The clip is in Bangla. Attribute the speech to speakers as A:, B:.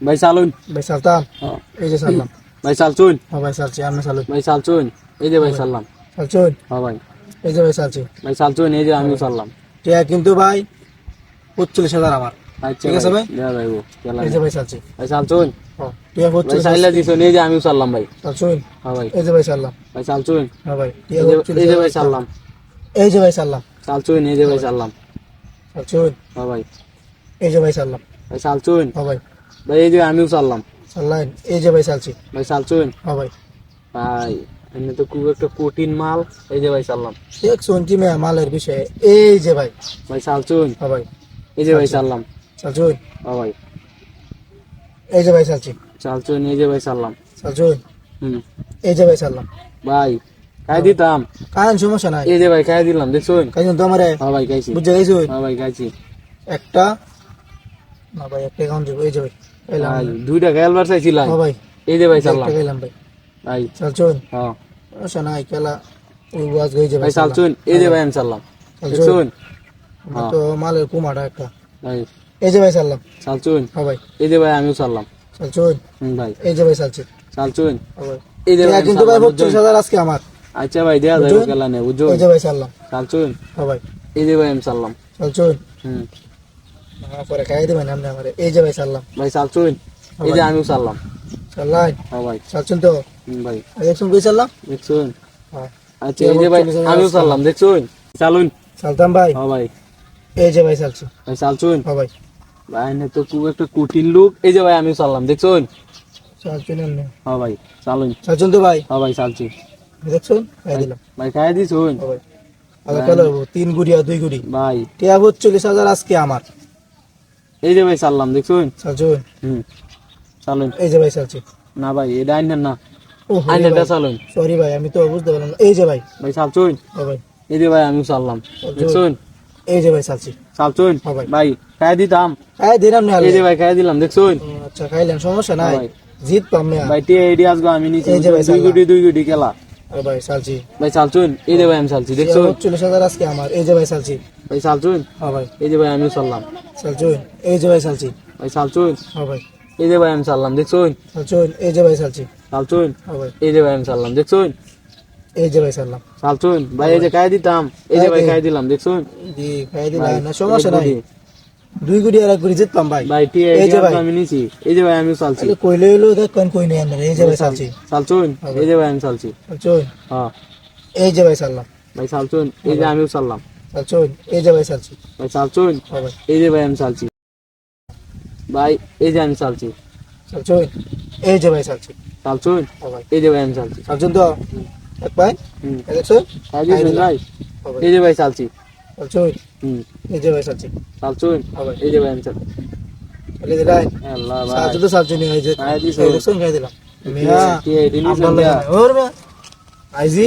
A: ভাই চালুন
B: ভাই সালতাম
A: হ্যাঁ।
B: এই যে সারলাম
A: ভাই চালচুন
B: হ্যাঁ ভাই সালছি আমি সালুন
A: ভাই চালচুন এই যে ভাই চাললাম
B: সালছুন
A: হ্যাঁ ভাই
B: এই যে ভাই সালছি
A: ভাই চালচুন এই যে আমি চাললাম
B: টিয়া কিন্তু ভাই পঁচল্লিশ হাজার আমার
A: আচ্ছা
B: ঠিক আছে ভাই?
A: ভাই।
B: এই যে ভাই সালছি
A: ভাই চালচুন
B: হ্যাঁ টিয়া
A: ভাই দিছুন এই যে আমি ভাই হ্যাঁ
B: এই যে ভাই সারলাম
A: ভাই চালচুন
B: হ্যাঁ ভাই
A: এই যে- ভাই
B: হাজার। এই যে ভাই সারলাম
A: চালচুন এই যে ভাই চাললাম
B: সালছুন
A: হ্যাঁ ভাই
B: এই যে ভাই সারলাম
A: ভাই চালচুন
B: হ্যাঁ ভাই
A: ভাই এই যে আমিও চাললাম
B: সারলাইন এই যে ভাই সালছি
A: ভাই চালচুন
B: হ্যাঁ ভাই
A: ভাই এমনি তো খুব একটা কঠিন মাল এই যে ভাই চাললাম
B: এক শুনছি মেয়ে মালের বিষয়ে এই যে ভাই
A: ভাই চালচুন
B: হ্যাঁ ভাই
A: এই যে ভাই চাললাম
B: সালছুন
A: হ্যাঁ ভাই
B: এই যে ভাই সালছি
A: চালচুন এই যে ভাই চাললাম
B: সালছুন
A: হুম
B: এই যে ভাই সারলাম
A: ভাই খাই দিতাম
B: কারণ সমস্যা নাই
A: এই যে ভাই খাই দিলাম দেখছুন
B: কারণ তো আমার
A: হ্যাঁ ভাই খাইছি
B: বুঝে গেছো
A: হ্যাঁ ভাই খাইছি
B: একটা না ভাই একটা অ্যাকাউন্ট এই যে ভাই
A: দুইটা খেলবার চাইছিলাম
B: হ্যাঁ ভাই।
A: এই যে ভাই চাললাম।
B: গেলাম ভাই।
A: ভাই। হ্যাঁ
B: সমস্যা নাই খেলা ওই ওয়াজ গই যে
A: ভাই চালচুন এই যে ভাই আমি চাললাম।
B: চালচুন
A: দেখছুন
B: তো মালের কুমাটা একটা।
A: ভাই।
B: এই যে ভাই চাললাম।
A: চালচুন
B: হ্যাঁ ভাই।
A: এই যে ভাই আমিও চাললাম। ভাই।
B: এই যে ভাই চালছি হ্যাঁ
A: এই যে ভাই
B: কিন্তু ভাই আজকে আমার।
A: আচ্ছা ভাই দেয়া যাবে খেলা নেই বুঝছ
B: এই যে ভাই চাললাম।
A: চালচুন
B: হ্যাঁ ভাই।
A: এই যে ভাই আমি চাললাম। হুম।
B: হ্যাঁ পরে খাই দেবেন আপনি আমার। এই যে ভাই চাললাম
A: ভাই চালচুন এই যে আমিও হ্যাঁ ভাই।
B: তো?
A: ভাই।
B: কই হ্যাঁ।
A: আচ্ছা এই যে ভাই আমিও দেখছুন? চালুন
B: ভাই।
A: হ্যাঁ ভাই।
B: এই যে ভাই
A: ভাই
B: হ্যাঁ ভাই।
A: ভাই না তো খুব একটা কঠিন লোক। এই যে ভাই আমিও চাললাম দেখছুন?
B: এমনি
A: হ্যাঁ ভাই চালুন
B: তো ভাই।
A: হ্যাঁ ভাই
B: দেখছুন? খাই দিলাম।
A: ভাই খাই দিছুন।
B: হ্যাঁ ভাই। আগে তিন গুড়ি আর দুই গুড়ি।
A: ভাই।
B: টিয়া চল্লিশ হাজার আজকে আমার।
A: এই যে ভাই চাললাম দেখছুন
B: চালছুন
A: হুম চালুন
B: এই যে ভাই চালছি
A: না ভাই এটা আইনেন না
B: ও
A: আইনেনটা চালুন
B: সরি ভাই আমি তো বুঝতে পারলাম। এই যে ভাই
A: ভাই চালচুন
B: ও ভাই
A: এই যে ভাই আমিও চাললাম দেখছুন
B: এই যে ভাই চালছি
A: চালচুন
B: হ্যাঁ ভাই।
A: খাই দিতাম
B: খাই দিলাম না
A: এই যে ভাই খাই দিলাম দেখছুন
B: আচ্ছা খাইলেন সমস্যা নাই
A: হ্যাঁ।
B: জিত পাম না
A: ভাই টি এডি আসব আমি নিচে দুই গুটি দুই গুটি খেলা
B: ভাই চালছি
A: ভাই চালচুন এই যে ভাই আমি চালছি দেখছুন
B: চল্লিশ হাজার আজকে আমার এই যে ভাই চালছি
A: ভাই চালচুন
B: হ্যাঁ ভাই
A: এই যে ভাই আমিও চাললাম
B: চালছুন এই যে ভাই চালছি
A: ভাই চালচুন
B: হ্যাঁ ভাই
A: এই যে ভাই আমি চাললাম দেখছুন
B: চালছুন এই যে ভাই চালছি
A: চালচুন
B: হ্যাঁ ভাই
A: এই যে ভাই আমি চাললাম দেখছুন
B: এই যে ভাই চাললাম
A: চালচুন ভাই এই যে খাই দিতাম এই যে ভাই খাই দিলাম দেখছুন
B: জি খাই দিলাম না সমস্যা নাই দুই গুড়ি আর এক গুড়ি জিত পাম ভাই
A: ভাই টি
B: এই যে ভাই।
A: আমি নিচি এই যে ভাই আমিও চালছি
B: কইলে হইল দেখ কোন কই নেই আমরা এই যে ভাই চালছি
A: চালচুন এই যে ভাই আমি চালছি
B: চালছুন
A: হ্যাঁ
B: এই যে ভাই চাললাম
A: ভাই চালচুন এই যে আমিও চাললাম
B: চালছুন এই যে ভাই চালছি
A: ভাই
B: ভাই
A: এই যে ভাই আমি চালছি ভাই এই যে আমি চালছি
B: চালছুন এই যে ভাই চালছি ভাই
A: এই যে ভাই আমি চালছি
B: চালছুন তো? এক ভাই? দেখছ
A: ভাই। এই যে ভাই চালছি
B: চালছুন এই যে ভাই চালছি
A: চালচুন
B: হ্যাঁ
A: এই যে ভাই আমি চালছি
B: চলে দিলাই
A: আল্লাহ ভাই।
B: চালছুন তো চালছুন এই যে
A: খাই দিছো।
B: এই দেখছ খাই দিলাম। মিয়া
A: কি এডি নিছেন
B: আব্বাল
A: দিয়া?
B: ওর মিয়া আইজি।